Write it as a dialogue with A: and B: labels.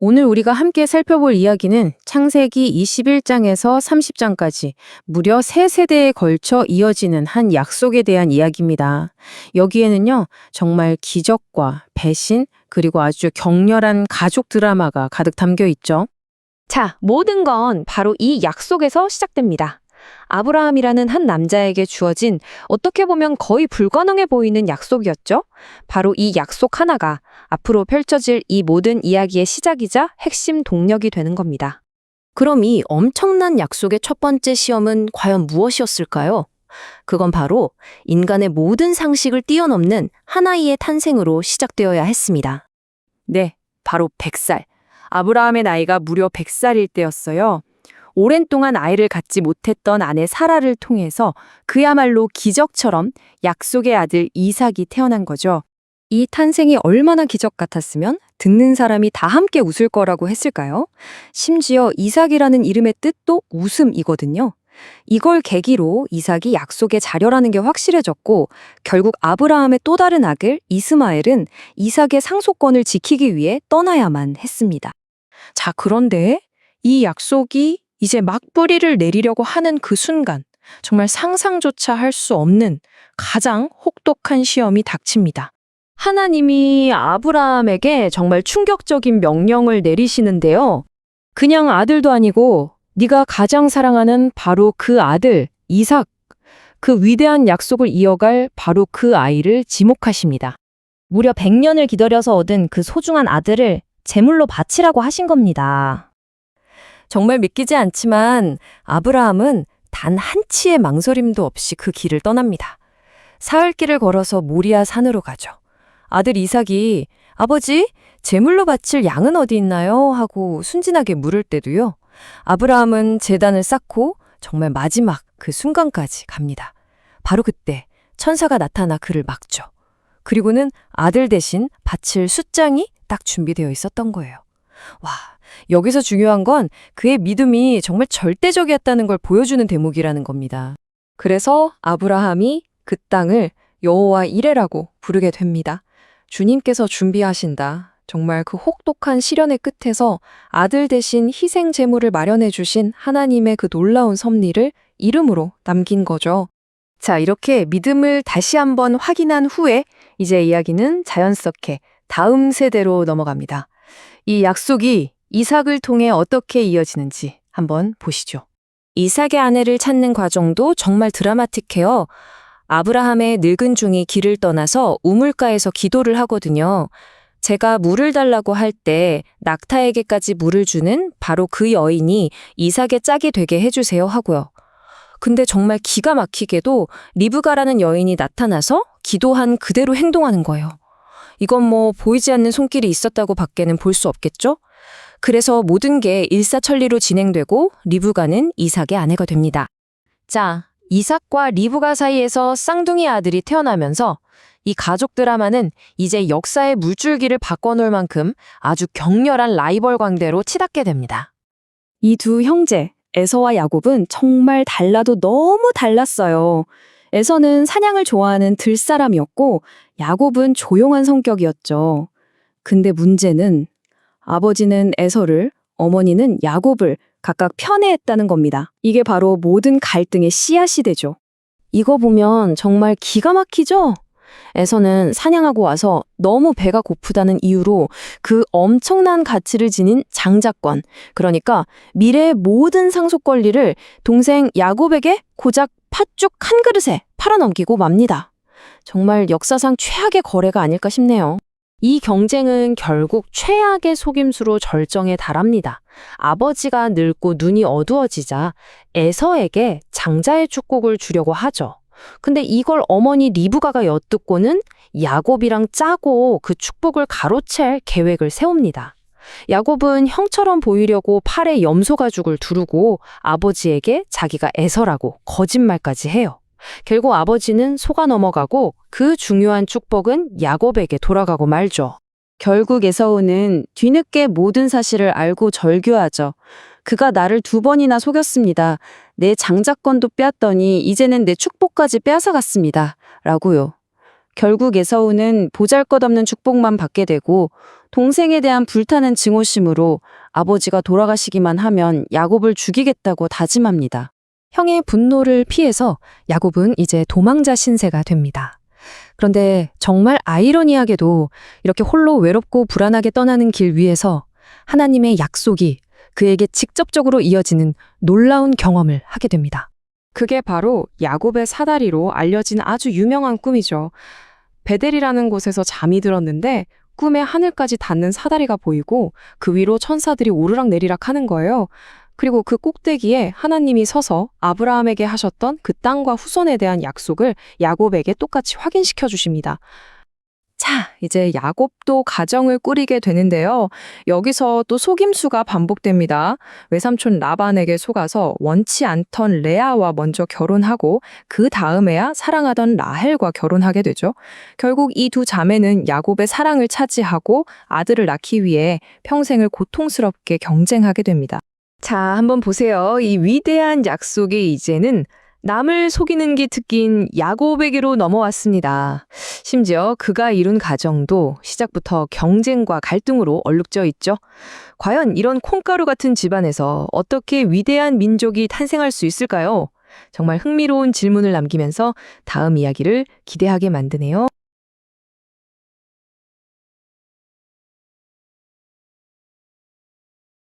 A: 오늘 우리가 함께 살펴볼 이야기는 창세기 21장에서 30장까지 무려 세 세대에 걸쳐 이어지는 한 약속에 대한 이야기입니다. 여기에는요, 정말 기적과 배신, 그리고 아주 격렬한 가족 드라마가 가득 담겨 있죠.
B: 자, 모든 건 바로 이 약속에서 시작됩니다. 아브라함이라는 한 남자에게 주어진 어떻게 보면 거의 불가능해 보이는 약속이었죠. 바로 이 약속 하나가 앞으로 펼쳐질 이 모든 이야기의 시작이자 핵심 동력이 되는 겁니다.
C: 그럼 이 엄청난 약속의 첫 번째 시험은 과연 무엇이었을까요? 그건 바로 인간의 모든 상식을 뛰어넘는 하나이의 탄생으로 시작되어야 했습니다.
D: 네, 바로 100살. 아브라함의 나이가 무려 100살일 때였어요. 오랜 동안 아이를 갖지 못했던 아내 사라를 통해서 그야말로 기적처럼 약속의 아들 이삭이 태어난 거죠.
B: 이 탄생이 얼마나 기적 같았으면 듣는 사람이 다 함께 웃을 거라고 했을까요? 심지어 이삭이라는 이름의 뜻도 웃음이거든요. 이걸 계기로 이삭이 약속의 자녀라는 게 확실해졌고 결국 아브라함의 또 다른 아들 이스마엘은 이삭의 상속권을 지키기 위해 떠나야만 했습니다.
E: 자, 그런데 이 약속이 이제 막 뿌리를 내리려고 하는 그 순간, 정말 상상조차 할 수 없는 가장 혹독한 시험이 닥칩니다.
B: 하나님이 아브라함에게 정말 충격적인 명령을 내리시는데요. 그냥 아들도 아니고 네가 가장 사랑하는 바로 그 아들 이삭, 그 위대한 약속을 이어갈 바로 그 아이를 지목하십니다.
F: 무려 100년을 기다려서 얻은 그 소중한 아들을 제물로 바치라고 하신 겁니다.
C: 정말 믿기지 않지만 아브라함은 단 한 치의 망설임도 없이 그 길을 떠납니다. 사흘길을 걸어서 모리아 산으로 가죠. 아들 이삭이 아버지, 제물로 바칠 양은 어디 있나요? 하고 순진하게 물을 때도요. 아브라함은 재단을 쌓고 정말 마지막 그 순간까지 갑니다. 바로 그때 천사가 나타나 그를 막죠. 그리고는 아들 대신 바칠 숫장이 딱 준비되어 있었던 거예요. 와, 여기서 중요한 건 그의 믿음이 정말 절대적이었다는 걸 보여주는 대목이라는 겁니다. 그래서 아브라함이 그 땅을 여호와 이레라고 부르게 됩니다. 주님께서 준비하신다. 정말 그 혹독한 시련의 끝에서 아들 대신 희생 제물을 마련해 주신 하나님의 그 놀라운 섭리를 이름으로 남긴 거죠.
D: 자, 이렇게 믿음을 다시 한번 확인한 후에 이제 이야기는 자연스럽게 다음 세대로 넘어갑니다. 이 약속이 이삭을 통해 어떻게 이어지는지 한번 보시죠.
C: 이삭의 아내를 찾는 과정도 정말 드라마틱해요. 아브라함의 늙은 중이 길을 떠나서 우물가에서 기도를 하거든요. 제가 물을 달라고 할 때 낙타에게까지 물을 주는 바로 그 여인이 이삭의 짝이 되게 해주세요 하고요. 근데 정말 기가 막히게도 리브가라는 여인이 나타나서 기도한 그대로 행동하는 거예요. 이건 뭐 보이지 않는 손길이 있었다고 밖에는 볼 수 없겠죠? 그래서 모든 게 일사천리로 진행되고 리브가는 이삭의 아내가 됩니다. 자, 이삭과 리브가 사이에서 쌍둥이 아들이 태어나면서 이 가족 드라마는 이제 역사의 물줄기를 바꿔놓을 만큼 아주 격렬한 라이벌 관계로 치닫게 됩니다.
G: 이 두 형제, 에서와 야곱은 정말 달라도 너무 달랐어요. 에서는 사냥을 좋아하는 들사람이었고, 야곱은 조용한 성격이었죠. 근데 문제는 아버지는 에서를, 어머니는 야곱을 각각 편애했다는 겁니다. 이게 바로 모든 갈등의 씨앗이 되죠.
C: 이거 보면 정말 기가 막히죠? 에서는 사냥하고 와서 너무 배가 고프다는 이유로 그 엄청난 가치를 지닌 장자권, 그러니까 미래의 모든 상속 권리를 동생 야곱에게 고작 팥죽 한 그릇에 팔아넘기고 맙니다. 정말 역사상 최악의 거래가 아닐까 싶네요. 이 경쟁은 결국 최악의 속임수로 절정에 달합니다. 아버지가 늙고 눈이 어두워지자 에서에게 장자의 축복을 주려고 하죠. 근데 이걸 어머니 리브가가 엿듣고는 야곱이랑 짜고 그 축복을 가로챌 계획을 세웁니다. 야곱은 형처럼 보이려고 팔에 염소 가죽을 두르고 아버지에게 자기가 에서라고 거짓말까지 해요. 결국 아버지는 속아 넘어가고 그 중요한 축복은 야곱에게 돌아가고 말죠.
G: 결국 에서우는 뒤늦게 모든 사실을 알고 절규하죠. 그가 나를 두 번이나 속였습니다. 내 장자권도 빼앗더니 이제는 내 축복까지 빼앗아갔습니다. 라고요. 결국 에서우는 보잘것없는 축복만 받게 되고 동생에 대한 불타는 증오심으로 아버지가 돌아가시기만 하면 야곱을 죽이겠다고 다짐합니다.
B: 형의 분노를 피해서 야곱은 이제 도망자 신세가 됩니다. 그런데 정말 아이러니하게도 이렇게 홀로 외롭고 불안하게 떠나는 길 위에서 하나님의 약속이 그에게 직접적으로 이어지는 놀라운 경험을 하게 됩니다.
E: 그게 바로 야곱의 사다리로 알려진 아주 유명한 꿈이죠. 베델이라는 곳에서 잠이 들었는데 꿈에 하늘까지 닿는 사다리가 보이고 그 위로 천사들이 오르락 내리락 하는 거예요. 그리고 그 꼭대기에 하나님이 서서 아브라함에게 하셨던 그 땅과 후손에 대한 약속을 야곱에게 똑같이 확인시켜 주십니다. 자, 이제 야곱도 가정을 꾸리게 되는데요. 여기서 또 속임수가 반복됩니다. 외삼촌 라반에게 속아서 원치 않던 레아와 먼저 결혼하고 그 다음에야 사랑하던 라헬과 결혼하게 되죠. 결국 이 두 자매는 야곱의 사랑을 차지하고 아들을 낳기 위해 평생을 고통스럽게 경쟁하게 됩니다.
D: 자, 한번 보세요. 이 위대한 약속이 이제는 남을 속이는 게 특기인 야곱에게로 넘어왔습니다. 심지어 그가 이룬 가정도 시작부터 경쟁과 갈등으로 얼룩져 있죠. 과연 이런 콩가루 같은 집안에서 어떻게 위대한 민족이 탄생할 수 있을까요? 정말 흥미로운 질문을 남기면서 다음 이야기를 기대하게 만드네요.